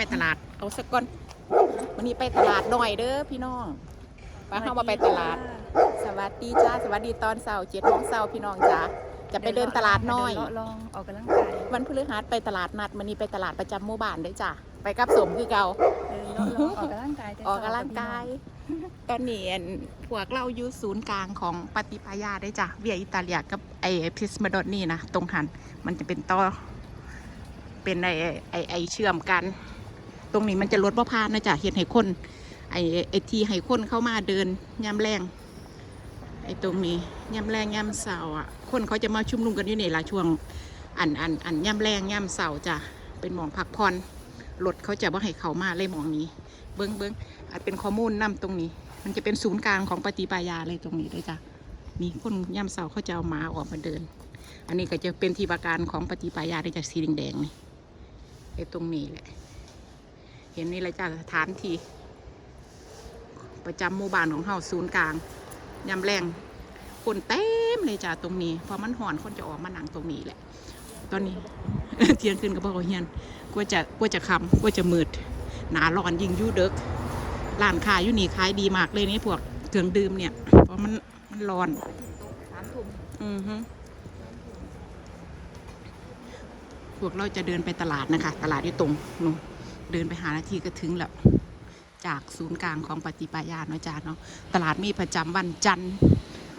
ไปตลาด เอาสักก่อน วันนี้ไปตลาดหน่อยเด้อพี่น้องป้าเข้ามาไปตลาด สวัสดีจ้า สวัสดีตอนเสาร์เจ็ดโมงเสาร์พี่น้องจ้าจะไปเดินตลาดน้อยเดิเลาะลองออกกำลังกาย วันพฤหัสไปตลาดนัดวันนี้ไปตลาดประจำหมู่บ้านเด้วยจ้าไปกับสมคือเก่าเดินเลาะลองออกกำลังกายแต่ออกกำลังกาย ตอนนี้อันพวกเราอยู่ศูนย์กลางของปฏิปายาได้จ้ะ เวียอิตาเลียกับไอพิสมาดอนนี่นะ ตรงหัน มันจะเป็นต่อ เป็นไอไอไอเชื่อมกัน ตรงนี้มันจะลดบ่พานนะจ๊ะเห็นให้คนไอไอทีให้คนเข้ามาเดินยามแรงไอตรงนี้ยามแรงยามเสาอะคนเขาจะมาชุมนุมกันอยู่นี่ละช่วงอันอันอันยามแรงยามเสาจ้ะเป็นหมองพักผ่อนรถเขาจะบ่ให้เขามาเลยหมองนี้ เบิ้งเบิ้งอาจเป็นข้อมูลนำตรงนี้ มันจะเป็นศูนย์กลางของปฏิปายาเลยตรงนี้เลยจ้ะนี่คนย่ำเสาเขาจะเอาหมาออกมาเดิน อันนี้ก็จะเป็นที่ประการของปฏิปายาได้จากสีแดงๆนี่ไอ้ตรงนี้แหละ เห็นนี่เลยจ้ะสถานที่ประจำหมู่บ้านของเฮาศูนย์กลางยำแรงคนเต็มเลยจ้ะตรงนี้พอมันห่อนคนจะออกมาหนังตรงนี้แหละ ตอนนี้เที่ยงคืนก็บอกว่าเฮียนกลัวจะกลัวจะคำกลัวจะมืด หนาร้อนยิ่งอยูเด็กร้านขายอยู่นี่ขายดีมากเลยนี่พวกเครื่องดื่มเนี่ยเพราะมันมันร้อนสามทุ่มอือฮึพวกเราจะเดินไปตลาดนะคะ ตลาดอยู่ตรงนู้น เดินไปหานาทีก็ถึงแล้วจากศูนย์กลางของปฏิปายาเนาะจ้าเนาะตลาดมีประจำวันจันทร์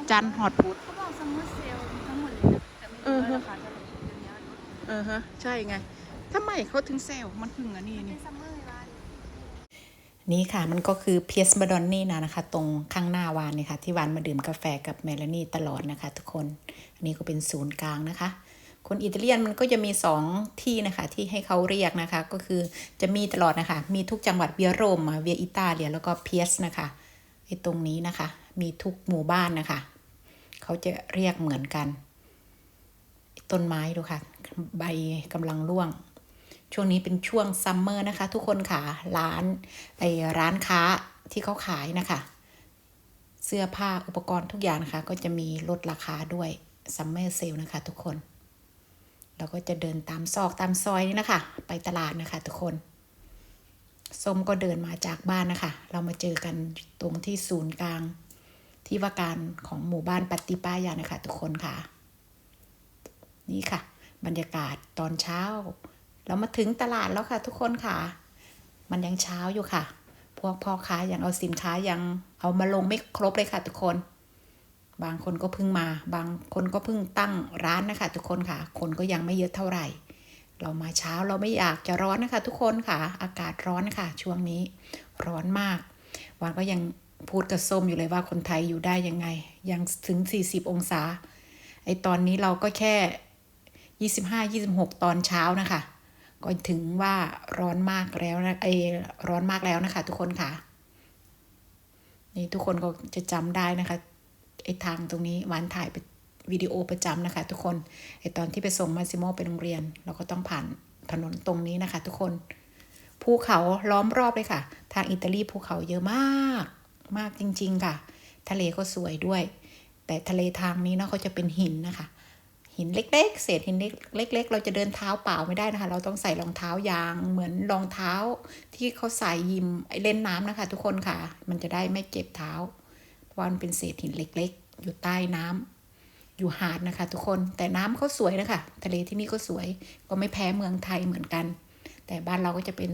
จันทร์ฮอดพุธเขาบอกซัมเมอร์เซลทั้งหมดเลยนะแต่ไม่เอรู้อฮะว่าราคาเท่าไหร่เดี๋ยวนี้เออฮะใช่ไงทำไมเขาถึงเซลล์มันถึงอันนี้นี่ซัมเมอร์ร้านนี่ค่ะมันก็คือเพียสบดอนนี่นะนะคะ ตรงข้างหน้าวานเนี่ยค่ะที่วานมาดื่มกาแฟกับเมลานี่ตลอดนะคะ ทุกคน อันนี้ก็เป็นศูนย์กลางนะคะ คนอิตาเลียนมันก็จะมีสองที่นะคะที่ให้เขาเรียกนะคะ ก็คือจะมีตลอดนะคะ มีทุกจังหวัดเวียโรมเวียอิตาเลียแล้วก็เพียสนะคะไอ้ตรงนี้นะคะ มีทุกหมู่บ้านนะคะ เขาจะเรียกเหมือนกัน ต้นไม้ดูค่ะ ใบกำลังร่วง ช่วงนี้เป็นช่วงซัมเมอร์นะคะ ทุกคนค่ะร้านไอร้านค้าที่เขาขายนะคะ เสื้อผ้าอุปกรณ์ทุกอย่างนะคะ ก็จะมีลดราคาด้วยซัมเมอร์เซลนะคะ ทุกคน เราก็จะเดินตามซอกตามซอยนี่นะคะไปตลาดนะคะ ทุกคนส้มก็เดินมาจากบ้านนะคะ เรามาเจอกันตรงที่ศูนย์กลาง ที่ว่าการของหมู่บ้านปฏิป้ายานะคะ ทุกคนค่ะ นี่ค่ะ บรรยากาศตอนเช้า เรามาถึงตลาดแล้วค่ะ ทุกคนค่ะ มันยังเช้าอยู่ค่ะ พวกพ่อค้ายังเอาสินค้ายังเอามาลงไม่ครบเลยค่ะ ทุกคน บางคนก็เพิ่งมา บางคนก็เพิ่งตั้งร้านนะคะ ทุกคนค่ะ คนก็ยังไม่เยอะเท่าไหร่ เรามาเช้าเราไม่อยากจะร้อนนะคะ ทุกคนค่ะ อากาศร้อนค่ะ ช่วงนี้ร้อนมากวานก็ยังพูดกับส้มอยู่เลยว่าคนไทยอยู่ได้ยังไง ยังถึง 40 องศา ไอตอนนี้เราก็แค่ 25 26 ตอนเช้านะคะ ก็ถึงว่าร้อนมากแล้วนะไอร้อนมากแล้วนะคะ ทุกคนค่ะ นี่ทุกคนก็จะจำได้นะคะ ไอ้ทางตรงนี้หวานถ่ายไปวิดีโอประจำนะคะ ทุกคนไอตอนที่ไปส่งมาซิโมไปโรงเรียน เราก็ต้องผ่านถนนตรงนี้นะคะ ทุกคน ภูเขาล้อมรอบเลยค่ะ ทางอิตาลีภูเขาเยอะมาก มากจริง ๆ ค่ะ ทะเลก็สวยด้วย แต่ทะเลทางนี้เนาะเขาจะเป็นหินนะคะ หินเล็ก ๆ เศษหินเล็ก ๆ เราจะเดินเท้าเปล่าไม่ได้นะคะ เราต้องใส่รองเท้ายางเหมือนรองเท้าที่เขาใส่ยิมไอเล่นน้ำนะคะ ทุกคนค่ะ มันจะได้ไม่เจ็บเท้า ว่ามันเป็นเศษหินเล็ก ๆ อยู่ใต้น้ำอยู่หาดนะคะ ทุกคนแต่น้ำเขาสวยนะคะ ทะเลที่นี่ก็สวยก็ไม่แพ้เมืองไทยเหมือนกัน แต่บ้านเราก็จะเป็น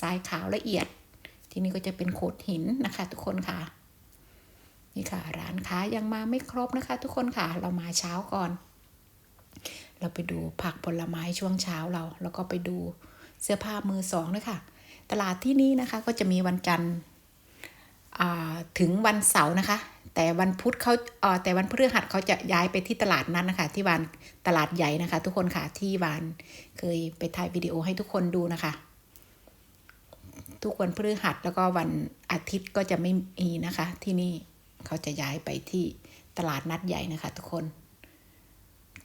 ทรายขาวละเอียด ที่นี่ก็จะเป็นโขดหินนะคะ ทุกคนค่ะนี่ค่ะ ร้านค้ายังมาไม่ครบนะคะ ทุกคนค่ะ เรามาเช้าก่อน เราไปดูผักผลไม้ช่วงเช้าเรา แล้วก็ไปดูเสื้อผ้ามือสองด้วยค่ะ ตลาดที่นี่นะคะ ก็จะมีวันจันทร์ ถึงวันเสาร์นะคะ แต่วันพุธเขาแต่วันพฤหัสเขาจะย้ายไปที่ตลาดนั้นนะคะ ที่วานตลาดใหญ่นะคะ ทุกคนค่ะที่วานเคยไปถ่ายวิดีโอให้ทุกคนดูนะคะ ทุกวันพฤหัสแล้วก็วันอาทิตย์ก็จะไม่มีนะคะ ที่นี่เขาจะย้ายไปที่ตลาดนัดใหญ่นะคะ ทุกคน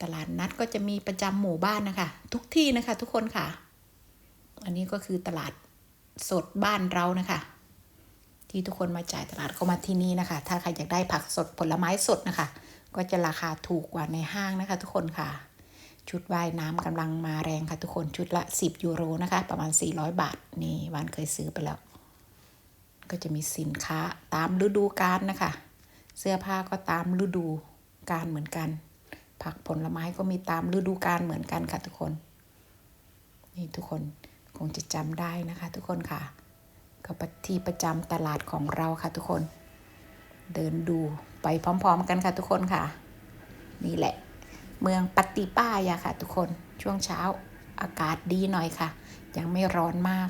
ตลาดนัดก็จะมีประจำหมู่บ้านนะคะ ทุกที่นะคะ ทุกคนค่ะ อันนี้ก็คือตลาดสดบ้านเรานะคะ ที่ทุกคนมาจ่ายตลาดก็มาที่นี่นะคะ ถ้าใครอยากได้ผักสดผลไม้สดนะคะ ก็จะราคาถูกกว่าในห้างนะคะ ทุกคนค่ะ ชุดว่ายน้ำกำลังมาแรงค่ะทุกคนชุดละ 10 ยูโรนะคะ ประมาณ 400 บาท นี่วานเคยซื้อไปแล้ว ก็จะมีสินค้าตามฤดูกาลนะคะ เสื้อผ้าก็ตามฤดูกาลเหมือนกัน ผักผลไม้ก็มีตามฤดูกาลเหมือนกันค่ะทุกคน นี่ทุกคนคงจะจำได้นะคะ ทุกคนค่ะ ก็ที่ประจำตลาดของเราค่ะทุกคน เดินดูไปพร้อม ๆ กันค่ะทุกคนค่ะ นี่แหละ เมืองปฏิป้ายาค่ะทุกคนช่วงเช้าอากาศดีหน่อยค่ะ ยังไม่ร้อนมาก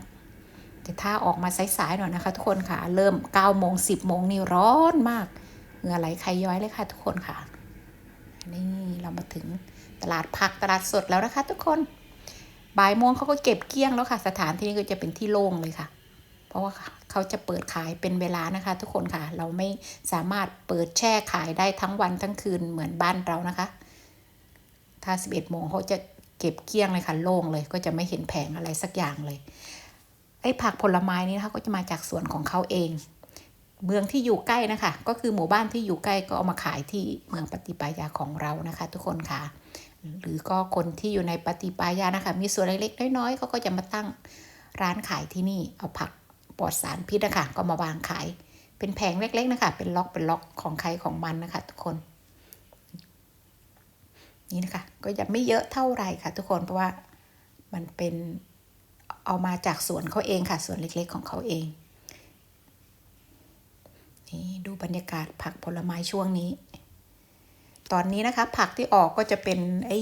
แต่ถ้าออกมาสายๆหน่อยนะคะ ทุกคนค่ะ เริ่ม9โมง10โมงนี่ร้อนมากเหงื่อไหลใครย้อยเลยค่ะทุกคนค่ะ นี่เรามาถึงตลาดผักตลาดสดแล้วนะคะ ทุกคน บ่ายโมงเขาก็เก็บเกี้ยงแล้วค่ะ สถานที่นี้ก็จะเป็นที่โล่งเลยค่ะ เพราะว่าเขาจะเปิดขายเป็นเวลานะคะ ทุกคนค่ะ เราไม่สามารถเปิดแช่ขายได้ทั้งวันทั้งคืนเหมือนบ้านเรานะคะ ถ้า 11โมงเขาจะเก็บเกลี้ยงเลยค่ะโล่งเลย ก็จะไม่เห็นแผงอะไรสักอย่างเลยไอ้ผักผลไม้นี่นะคะก็จะมาจากสวนของเขาเอง เมืองที่อยู่ใกล้นะคะ ก็คือหมู่บ้านที่อยู่ใกล้ก็เอามาขายที่เมืองปฏิปายาของเรานะคะ ทุกคนค่ะหรือก็คนที่อยู่ในปฏิปายานะคะ มีสวนเล็กๆน้อยๆเขาก็จะมาตั้งร้านขายที่นี่เอาผัก ปลอดสารพิษนะคะก็มาวางขาย เป็นแผงเล็กๆนะคะ เป็นล็อกเป็นล็อกของใครของมันนะคะ ทุกคน นี่นะคะ ก็จะไม่เยอะเท่าไหร่ค่ะ ทุกคนเพราะว่ามันเป็นเอามาจากสวนเขาเองค่ะสวนเล็กๆของเขาเองนี่ดูบรรยากาศผักผลไม้ช่วงนี้ ตอนนี้นะคะ ผักที่ออกก็จะเป็นไอ้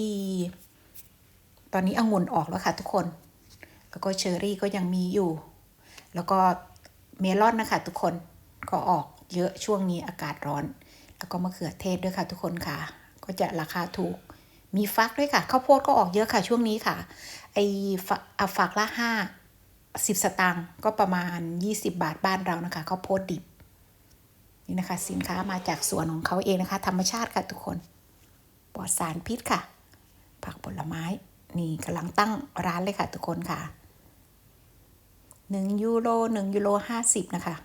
ตอนนี้องุ่นออกแล้วค่ะ ทุกคน แล้วก็เชอร์รี่ก็ยังมีอยู่ แล้วก็เมลอนนะคะทุกคนก็ออกเยอะช่วงนี้อากาศร้อน แล้วก็มะเขือเทศด้วยค่ะทุกคนค่ะ ก็จะราคาถูก มีฟักด้วยค่ะข้าวโพดก็ออกเยอะค่ะช่วงนี้ค่ะ ไอ้ฝักอะฝักละห้าสิบสตางค์ก็ประมาณ 20 บาทบ้านเรานะคะข้าวโพดดิบนี่นะคะ สินค้ามาจากสวนของเขาเองนะคะ ธรรมชาติค่ะทุกคนปลอดสารพิษค่ะ ผักผลไม้ นี่กำลังตั้งร้านเลยค่ะทุกคนค่ะ หนึ่งยูโรหนึ่งยูโรห้าสิบนะคะ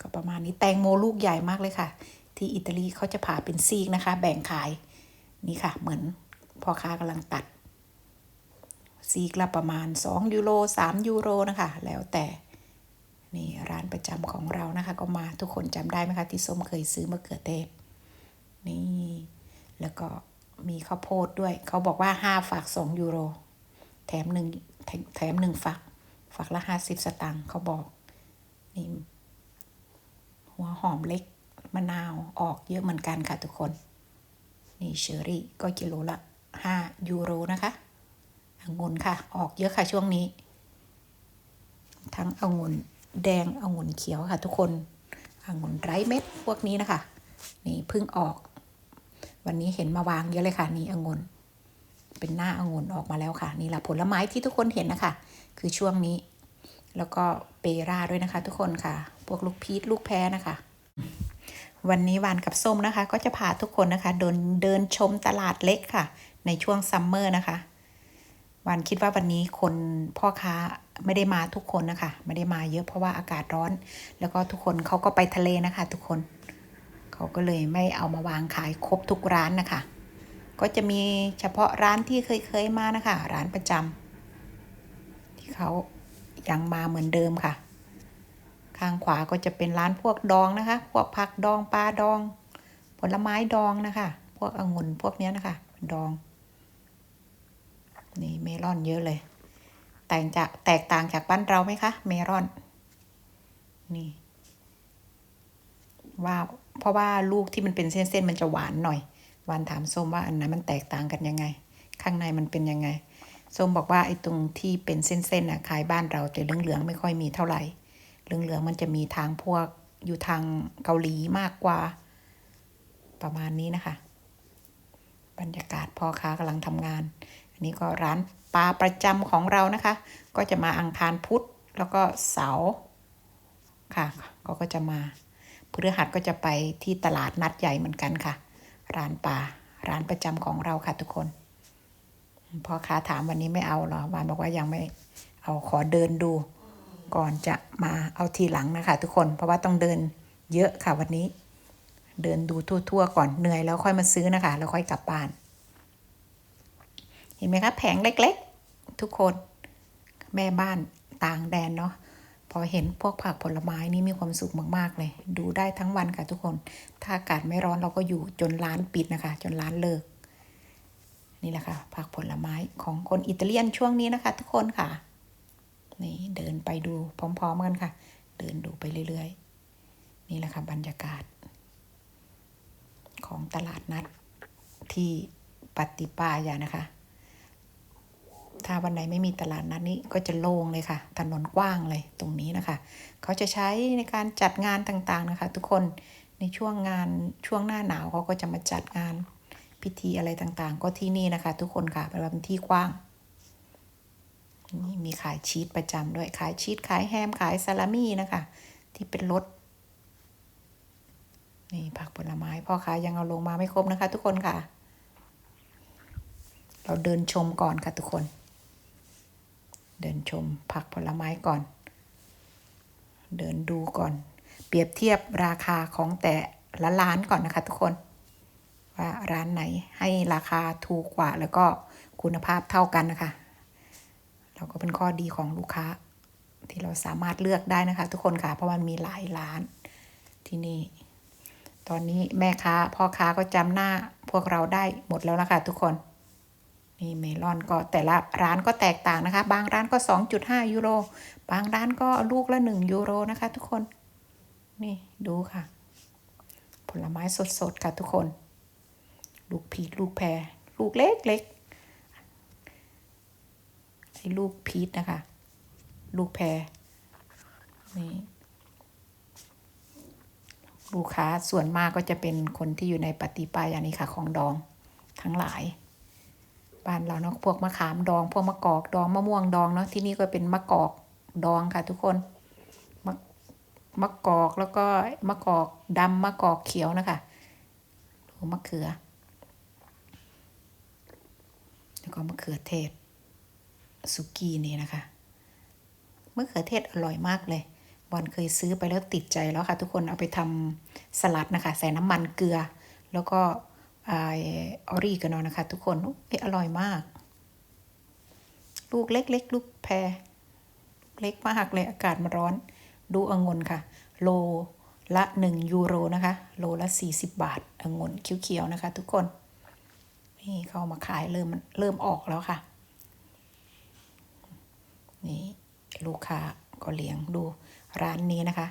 ก็ประมาณนี้แตงโมลูกใหญ่มากเลยค่ะ ที่อิตาลีเขาจะผ่าเป็นซีกนะคะ แบ่งขายนี่ค่ะ เหมือนพ่อค้ากำลังตัด ซีกละประมาณ 2 ยูโร3ยูโรนะคะ แล้วแต่นี่ร้านประจำของเรานะคะ ก็มาทุกคนจำได้ไหมคะ ที่ส้มเคยซื้อมะเขือเทศนี่ แล้วก็มีข้าวโพดด้วย เขาบอกว่า 5ฝัก2 ยูโร แถมหนึ่งแถมแถมหนึ่งฝัก ฝักละ50สตางค์เขาบอกนี่หัวหอมเล็กมะนาวออกเยอะเหมือนกันค่ะทุกคน นี่เชอรี่ก็กิโลละ5ยูโรนะคะองุ่นค่ะ ออกเยอะค่ะช่วงนี้ ทั้งองุ่นแดงองุ่นเขียวค่ะ ทุกคนองุ่นไร้เม็ดพวกนี้นะคะ นี่เพิ่งออก วันนี้เห็นมาวางเยอะเลยค่ะ นี่องุ่นเป็นหน้าองุ่นออกมาแล้วค่ะ นี่แหละผลไม้ที่ทุกคนเห็นนะคะ คือช่วงนี้ แล้วก็เปราด้วยนะคะ ทุกคนค่ะ พวกลูกพีชลูกแพ้นะคะ วันนี้วานกับส้มนะคะ ก็จะพาทุกคนนะคะเดินเดินชมตลาดเล็กค่ะ ในช่วงซัมเมอร์นะคะวานคิดว่าวันนี้คนพ่อค้าไม่ได้มาทุกคนนะคะ ไม่ได้มาเยอะเพราะว่าอากาศร้อน แล้วก็ทุกคนเขาก็ไปทะเลนะคะ ทุกคนเขาก็เลยไม่เอามาวางขายครบทุกร้านนะคะ ก็จะมีเฉพาะร้านที่เคยเคยมานะคะ ร้านประจำ เขายังมาเหมือนเดิมค่ะ ข้างขวาก็จะเป็นร้านพวกดองนะคะ พวกผักดองปลาดอง ผลไม้ดองนะคะ พวกองุ่นพวกเนี้ยนะคะ ดอง นี่เมลอนเยอะเลย แต่งจากแตกต่างจากบ้านเราไหมคะ เมลอน นี่ว่าเพราะว่าลูกที่มันเป็นเส้นๆมันจะหวานหน่อย วานถามส้มว่าอันนั้นมันแตกต่างกันยังไง ข้างในมันเป็นยังไง ส้มบอกว่าไอ้ตรงที่เป็นเส้นๆน่ะขายบ้านเราแต่เหลืองๆไม่ค่อยมีเท่าไหร่เหลืองๆมันจะมีทางพวกอยู่ทางเกาหลีมากกว่า ประมาณนี้นะคะ บรรยากาศพ่อค้ากำลังทำงาน อันนี้ก็ร้านปลาประจำของเรานะคะ ก็จะมาอังคารพุธแล้วก็เสาร์ค่ะก็ก็จะมาพฤหัสก็จะไปที่ตลาดนัดใหญ่เหมือนกันค่ะ ร้านปลาร้านประจำของเราค่ะทุกคน พ่อค้าถามวันนี้ไม่เอาเหรอวานบอกว่ายังไม่เอาขอเดินดู ก่อนจะมาเอาทีหลังนะคะ ทุกคนเพราะว่าต้องเดินเยอะค่ะวันนี้ เดินดูทั่วๆก่อนเหนื่อยแล้วค่อยมาซื้อนะคะแล้วค่อยกลับบ้าน เห็นไหมคะแผงเล็กๆ ทุกคนแม่บ้านต่างแดนเนาะพอเห็นพวกผักผลไม้นี่มีความสุขมากๆเลย ดูได้ทั้งวันค่ะทุกคน ถ้าอากาศไม่ร้อนเราก็อยู่จนร้านปิดนะคะ จนร้านเลิก นี่แหละค่ะผักผลไม้ของคนอิตาเลียนช่วงนี้นะคะ ทุกคนค่ะ นี่เดินไปดูพร้อม ๆ กันค่ะ เดินดูไปเรื่อยๆ นี่แหละค่ะบรรยากาศ ของตลาดนัดที่ปฏิปายานะคะ ถ้าวันไหนไม่มีตลาดนัดนี้ก็จะโล่งเลยค่ะ ถนนกว้างเลยตรงนี้นะคะ เขาจะใช้ในการจัดงานต่างๆนะคะ ทุกคนในช่วงงานช่วงหน้าหนาวเขาก็จะมาจัดงาน พิธีอะไรต่างๆ ก็ที่นี่นะคะ ทุกคนค่ะเป็นที่กว้างนี่มีขายชีสประจำด้วย ขายชีสขายแฮมขายซาลามี่นะคะ ที่เป็นรถนี่ผักผลไม้พ่อค้ายังเอาลงมาไม่ครบนะคะ ทุกคนค่ะ เราเดินชมก่อนค่ะทุกคน เดินชมผักผลไม้ก่อน เดินดูก่อน เปรียบเทียบราคาของแต่ละร้านก่อนนะคะ ทุกคน ว่าร้านไหนให้ราคาถูกกว่าแล้วก็คุณภาพเท่ากันนะคะ เราก็เป็นข้อดีของลูกค้า ที่เราสามารถเลือกได้นะคะ ทุกคนค่ะเพราะมันมีหลายร้านที่นี่ ตอนนี้แม่ค้าพ่อค้าก็จำหน้าพวกเราได้หมดแล้วนะคะทุกคนนี่เมลอนก็แต่ละร้านก็แตกต่างนะคะ บางร้านก็ 2.5 ยูโร บางร้านก็ลูกละ 1 ยูโรนะคะ ทุกคน นี่ดูค่ะ ผลไม้สดๆ ค่ะทุกคน ลูกพีชลูกแพร ลูกเล็กเล็กไอ้ลูกพีชนะคะ ลูกแพรนี่ลูกค้าส่วนมากก็จะเป็นคนที่อยู่ในปฏิปายานี้ค่ะของดองทั้งหลาย บ้านเราเนาะพวกมะขามดอง พวกมะกอกดองมะม่วงดองเนาะที่นี่ก็เป็นมะกอกดองค่ะ ทุกคนมะมะกอกแล้วก็มะกอกดำมะกอกเขียวนะคะดูมะเขือ แล้วก็มะเขือเทศสุกี้นี่นะคะมะเขือเทศอร่อยมากเลยวันเคยซื้อไปแล้วติดใจแล้วค่ะ ทุกคนเอาไปทำสลัดนะคะ ใส่น้ำมันเกลือ แล้วก็ออริกานอนะคะ ทุกคนออร่อยมาก ลูกเล็กๆ ลูกแพรเล็กมากเลยอากาศมันร้อน ดูองุ่นค่ะ โลละ 1 ยูโรนะคะ โลละ 40 บาทองุ่นเขียวๆนะคะ ทุกคน นี่เขามาขายเริ่มเริ่มออกแล้วค่ะ นี่ลูกค้าก็เลี้ยงดูร้านนี้นะคะ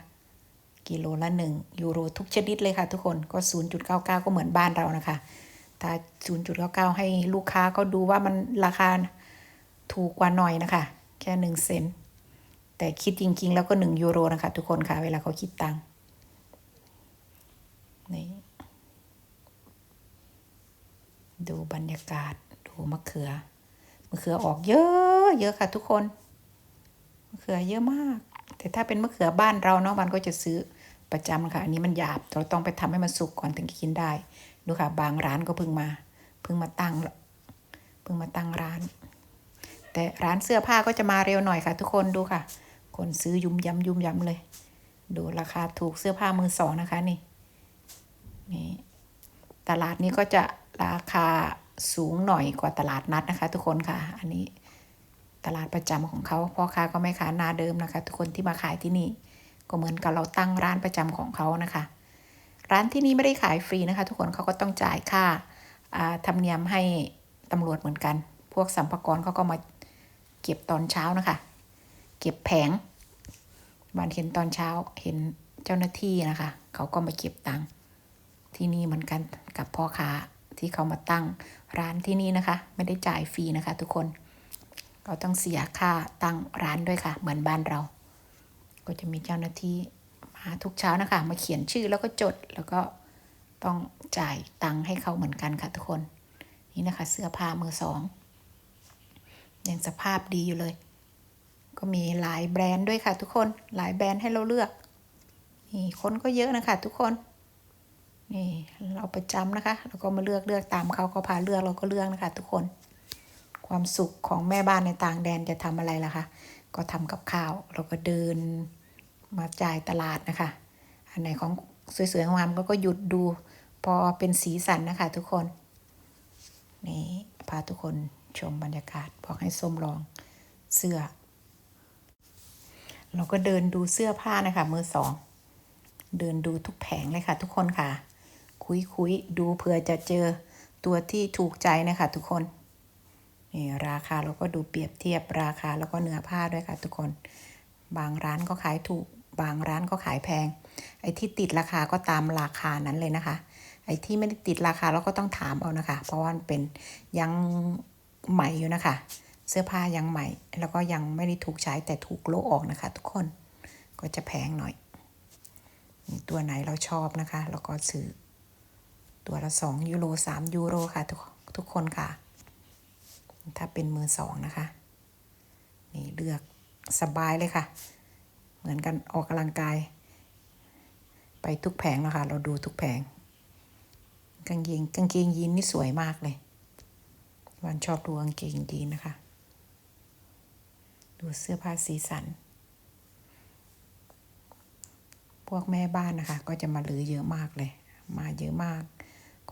กิโลละหนึ่งยูโรทุกชนิดเลยค่ะ ทุกคนก็ 0.99 ก็เหมือนบ้านเรานะคะถ้า0.99 ให้ลูกค้าก็ดูว่ามันราคาถูกกว่าหน่อยนะคะ แค่หนึ่งเซนแต่คิดจริง ๆ แล้วก็1ยูโรนะคะ ทุกคนค่ะ เวลาเขาคิดตังค์นี่ ดูบรรยากาศดูมะเขือ มะเขือออกเยอะเยอะค่ะทุกคน มะเขือเยอะมาก แต่ถ้าเป็นมะเขือบ้านเราเนาะมันก็จะซื้อประจำค่ะ อันนี้มันหยาบ เราต้องไปทำให้มันสุกก่อนถึงจะกินได้ ดูค่ะ บางร้านก็เพิ่งมา เพิ่งมาตั้ง เพิ่งมาตั้งร้าน แต่ร้านเสื้อผ้าก็จะมาเร็วหน่อยค่ะ ทุกคนดูค่ะ คนซื้อยุ่มยำยุ่มยำเลย ดูราคาถูกเสื้อผ้ามือสองนะคะนี่ นี่ ตลาดนี้ก็จะราคาสูงหน่อยกว่าตลาดนัดนะคะ ทุกคนค่ะ อันนี้ตลาดประจำของเขาพ่อค้าก็ไม่ค้าหน้าเดิมนะคะ ทุกคนที่มาขายที่นี่ ก็เหมือนกับเราตั้งร้านประจำของเขานะคะ ร้านที่นี่ไม่ได้ขายฟรีนะคะ ทุกคนเขาก็ต้องจ่ายค่าธรรมเนียมให้ตำรวจเหมือนกัน พวกสัมภาระเขาก็มาเก็บตอนเช้านะคะ เก็บแผงวันเห็นตอนเช้าเห็นเจ้าหน้าที่นะคะ เขาก็มาเก็บตังค์ ที่นี่เหมือนกันกับพ่อค้าที่เขามาตั้งร้านที่นี่นะคะ ไม่ได้จ่ายฟรีนะคะ ทุกคนก็ต้องเสียค่าตั้งร้านด้วยค่ะ เหมือนบ้านเรา ก็จะมีเจ้าหน้าที่มาทุกเช้านะคะ มาเขียนชื่อแล้วก็จดแล้วก็ต้องจ่ายตังค์ให้เขาเหมือนกันค่ะ ทุกคนนี่นะคะ เสื้อผ้ามือสองยังสภาพดีอยู่เลย ก็มีหลายแบรนด์ด้วยค่ะ ทุกคนหลายแบรนด์ให้เราเลือกนี่คนก็เยอะนะคะ ทุกคน นี่เราประจำนะคะ แล้วก็มาเลือกเลือกตามเขาเขาพาเลือกเราก็เลือกนะคะ ทุกคน ความสุขของแม่บ้านในต่างแดนจะทำอะไรล่ะคะ ก็ทำกับข้าวเราก็เดินมาจ่ายตลาดนะคะ อันไหนของสวยๆงามก็ก็หยุดดูพอเป็นสีสันนะคะ ทุกคนนี่พาทุกคนชมบรรยากาศบอกให้ส้มลองเสื้อ เราก็เดินดูเสื้อผ้านะคะมือสอง เดินดูทุกแผงเลยค่ะ ทุกคนค่ะ คุยคุยดูเผื่อจะเจอตัวที่ถูกใจนะคะทุกคนนี่ราคาเราก็ดูเปรียบเทียบราคาแล้วก็เนื้อผ้าด้วยค่ะทุกคน บางร้านก็ขายถูก บางร้านก็ขายแพง ไอ้ที่ติดราคาก็ตามราคานั้นเลยนะคะ ไอ้ที่ไม่ได้ติดราคาเราก็ต้องถามเอานะคะ เพราะว่ามันเป็นยังใหม่อยู่นะคะ เสื้อผ้ายังใหม่ แล้วก็ยังไม่ได้ถูกใช้แต่ถูกโลกออกนะคะ ทุกคนก็จะแพงหน่อย ตัวไหนเราชอบนะคะ แล้วก็ซื้อ ตัวละสองยูโรสามยูโรค่ะทุกทุกคนค่ะ ถ้าเป็นมือสองนะคะ นี่เลือกสบายเลยค่ะ เหมือนกันออกกำลังกาย ไปทุกแผงแล้วค่ะเราดูทุกแผง กางเกงกางเกงยีนนี่สวยมากเลย วันชอบดูกางเกงยีนนะคะ ดูเสื้อผ้าสีสันพวกแม่บ้านนะคะ ก็จะมาลือเยอะมากเลย มาเยอะมาก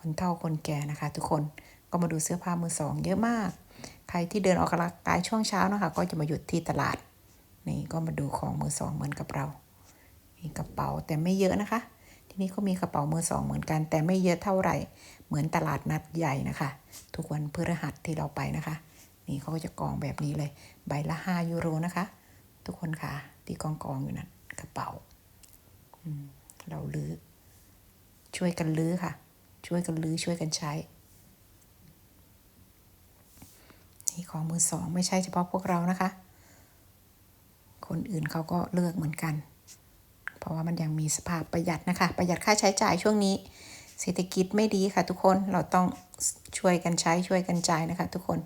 คนเฒ่าคนแก่นะคะ ทุกคนก็มาดูเสื้อผ้ามือสอง เยอะมาก ใครที่เดินออกกำลังกายช่วงเช้านะคะ ก็จะมาหยุดที่ตลาด นี่ก็มาดูของมือสองเหมือนกับเรา มีกระเป๋าแต่ไม่เยอะนะคะ ที่นี่ก็มีกระเป๋ามือสองเหมือนกัน แต่ไม่เยอะเท่าไหร่ เหมือนตลาดนัดใหญ่นะคะ ทุกวันพฤหัสที่เราไปนะคะ นี่เขาก็จะกองแบบนี้เลย ใบละห้ายูโรนะคะ ทุกคนค่ะที่กองกองอยู่นั่นกระเป๋าเราลื้อช่วยกันลื้อค่ะ ช่วยกันลื้อช่วยกันใช้นี่ของมือสองไม่ใช่เฉพาะพวกเรานะคะ คนอื่นเขาก็เลือกเหมือนกัน เพราะว่ามันยังมีสภาพประหยัดนะคะ ประหยัดค่าใช้จ่ายช่วงนี้ เศรษฐกิจไม่ดีค่ะทุกคนเราต้องช่วยกันใช้ช่วยกันจ่ายนะคะทุกคน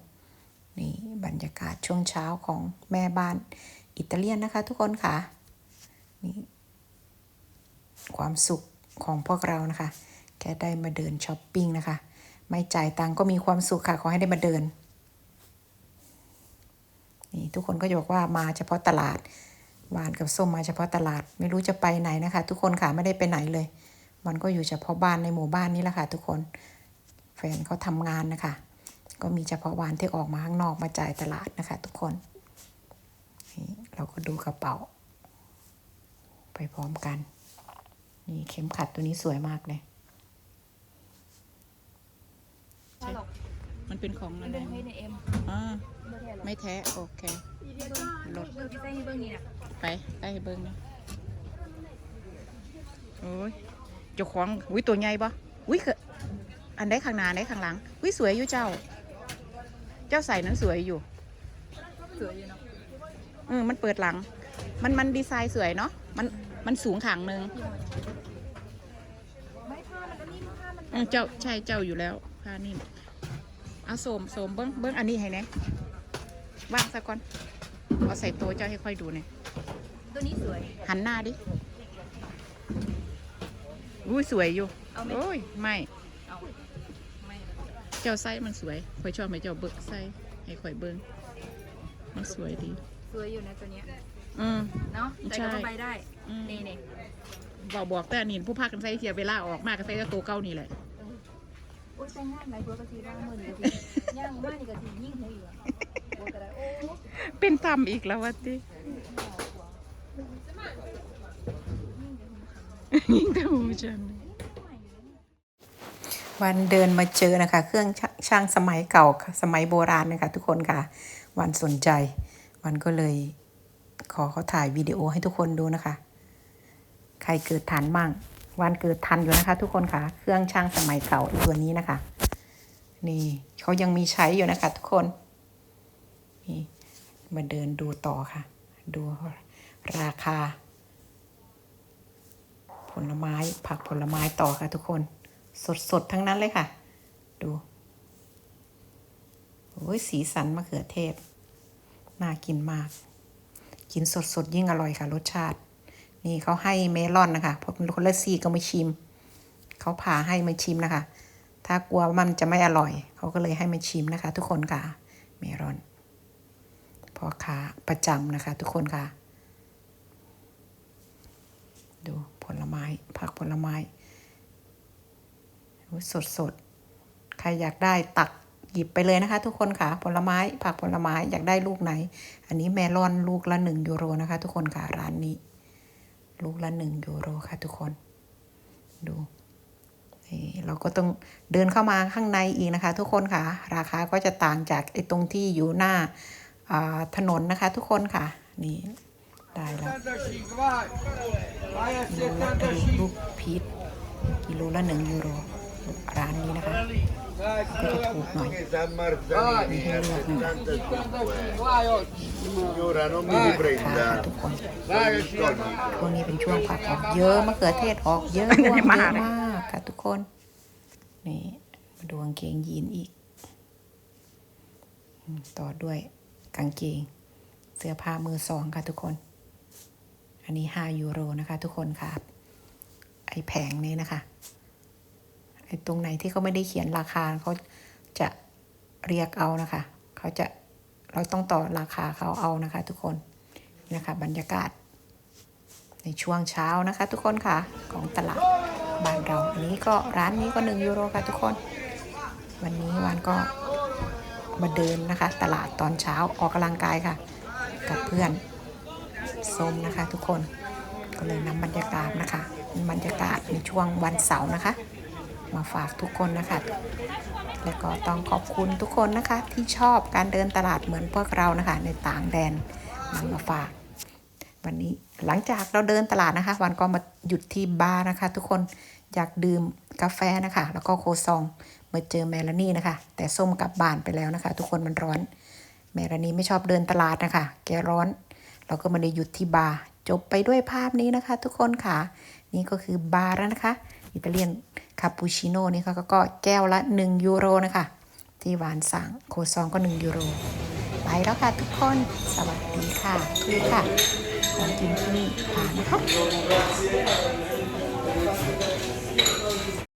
นี่บรรยากาศช่วงเช้าของแม่บ้านอิตาเลียนนะคะ ทุกคนค่ะนี่ความสุขของพวกเรานะคะ แค่ได้มาเดินช้อปปิ้งนะคะ ไม่จ่ายตังค์ก็มีความสุขค่ะ ขอให้ได้มาเดิน นี่ทุกคนก็จะบอกว่ามาเฉพาะตลาดหวานกับส้มมาเฉพาะตลาด ไม่รู้จะไปไหนนะคะ ทุกคนค่ะไม่ได้ไปไหนเลย มันก็อยู่เฉพาะบ้านในหมู่บ้านนี้แหละค่ะ ทุกคนแฟนเขาทำงานนะคะ ก็มีเฉพาะวันที่ออกมาข้างนอกมาจ่ายตลาดนะคะ ทุกคนนี่เราก็ดูกระเป๋า ไปพร้อมกัน นี่เข็มขัดตัวนี้สวยมากเลย ถ้าหรอกมันเป็นของมัอะนไรเป็นเฮดเอ็มอ่าเบอร์แท้หรอไม่แท้โอเครถเบอร์ที่ใส่ให้เบอร์นี้น่ะไปได้เบิ้งนะโอ้ยเจ้าของอุ้ยตัวใหญ่ปะอุ้ยคืออันได้ข้างหน้าอันได้ข้างหลังอุ้ยสวยอยู่เจ้า เจ้าใส่นั้นสวยอยู่สวยอยู่เนาะเออมันเปิดหลัง มันมันดีไซน์สวยเนาะมันมันสูงขางหนึ่งไม่ผ้ามันอันนี้ผ้ามันเออเจ้าใช่เจ้าอยู่แล้ว ผ้านี่เอาโสมโสมเบิ้งเบิ้งอันนี้ให้เนี่ยว่างซะก่อนเอาใส่โต๊ะเจ้าให้ค่อยดูเนี่ยตัวนี้สวย หันหน้าดิอุ้ยสวยอยู่เอาไหมโอ้ยไม่เอาไม่เจ้าไส้มันสวยข่อยชอบไหมเจ้าเบิกไส้ให้ข่อยเบิ้งมันสวยดีสวยอยู่นะตัวเนี้ยอืมเนาะใส่กระเป๋าใบได้อืมนี่นี่บอกบอกแต่อันนี่ผู้พากันใส่เสียเวลาออกมากกันใส่ตัวเก่านี่แหละโอ้ยแต่งงานไหนบัวกะทิร่างมือนี่กะทิย่างมากนี่กะทิยิ่งหัวอยู่อะบัวกระไดโอ้เป็นตำอีกแล้ววะติยิ่งแต่หูฉันวันเดินมาเจอนะคะ เครื่องชช่างสมัยเก่าค่ะสมัยโบราณนะคะ ทุกคนค่ะ วันสนใจ วันก็เลย ขอเขาถ่ายวิดีโอให้ทุกคนดูนะคะ ใครเกิดทันบ้าง วันเกิดทันอยู่นะคะ ทุกคนค่ะ เครื่องช่างสมัยเก่าตัวนี้นะคะ นี่เขายังมีใช้อยู่นะคะ ทุกคนนี่มาเดินดูต่อค่ะ ดูราคา ผลไม้ผักผลไม้ต่อค่ะ ทุกคน สดๆ ทั้งนั้นเลยค่ะ ดูโอ้ยสีสันมะเขือเทศ น่ากินมาก กินสดๆ ยิ่งอร่อยค่ะ รสชาติ นี่เขาให้เมลอนนะคะพราะคนละซีก็มาชิม เขาพาให้มาชิมนะคะ ถ้ากลัวว่ามันจะไม่อร่อย เขาก็เลยให้มาชิมนะคะ ทุกคนค่ะ เมลอนพ่อค้าประจำนะคะ ทุกคนค่ะ ดูผลไม้ผักผลไม้สดสดใครอยากได้ตักหยิบไปเลยนะคะ ทุกคนค่ะ ผลไม้ผักผลไม้อยากได้ลูกไหน อันนี้เมลอนลูกละหนึ่งยูโรนะคะ ทุกคนค่ะร้านนี้ ลูกละหนึ่งยูโรค่ะทุกคน ดูเราก็ต้องเดินเข้ามาข้างในอีกนะคะ ทุกคนค่ะ ราคาก็จะต่างจากไอ้ตรงที่อยู่หน้าถนนนะคะ ทุกคนค่ะ นี่ได้แล้วดูลูกพีชกิโลละหนึ่งยูโรร้านนี้นะคะ ก็จะถูกหน่อย San Marzanini a 75. Vai oggi. Signora, non mi ค่ะ riprenda. ทุกคน Vai che ci ช่วงนี้เป็นช่วงผักออกเยอะมะเขือเทศออกเยอะเยอะมากค่ะทุกคน นี่มาดูกางเกงยีนอีก ต่อด้วยกางเกง เสื้อผ้ามือสองค่ะทุกคน อันนี้ห้ายูโรนะคะ ทุกคนค่ะ ไอแผงนี้นะคะ ตรงไหนที่เขาไม่ได้เขียนราคาเขาจะเรียกเอานะคะเขาจะเราต้องต่อราคาเขาเอานะคะทุกคนนะคะบรรยากาศ ในช่วงเช้านะคะ ทุกคนค่ะของตลาดบ้านเราอันนี้ก็ร้านนี้ก็หนึ่งยูโรค่ะทุกคน วันนี้วันก็มาเดินนะคะ ตลาดตอนเช้าออกกำลังกายค่ะ กับเพื่อนส้มนะคะทุกคนก็เลยนำบรรยากาศนะคะบรรยากาศในช่วงวันเสาร์นะคะ มาฝากทุกคนนะคะ และก็ต้องขอบคุณทุกคนนะคะ ที่ชอบการเดินตลาดเหมือนพวกเรานะคะ ในต่างแดนนำมาฝาก วันนี้หลังจากเราเดินตลาดนะคะ วันก็มาหยุดที่บาร์นะคะ ทุกคนอยากดื่มกาแฟนะคะ แล้วก็โคซองมาเจอแมลานี่นะคะ แต่ส้มกลับบ้านไปแล้วนะคะ ทุกคนมันร้อนแมลานี่ไม่ชอบเดินตลาดนะคะ แกร้อน เราก็มาได้หยุดที่บาร์จบไปด้วยภาพนี้นะคะ ทุกคนค่ะ นี่ก็คือบาร์แล้วนะคะ อิตาเลียนคาปูชิโน่นี่เขาก็แก้วละ 1 ยูโรนะคะ ที่หวานสั่งโคซองก็ 1 ยูโร ไปแล้วค่ะทุกคน สวัสดีค่ะทุกค่ะ ของกินที่นี่ผ่านนะคะ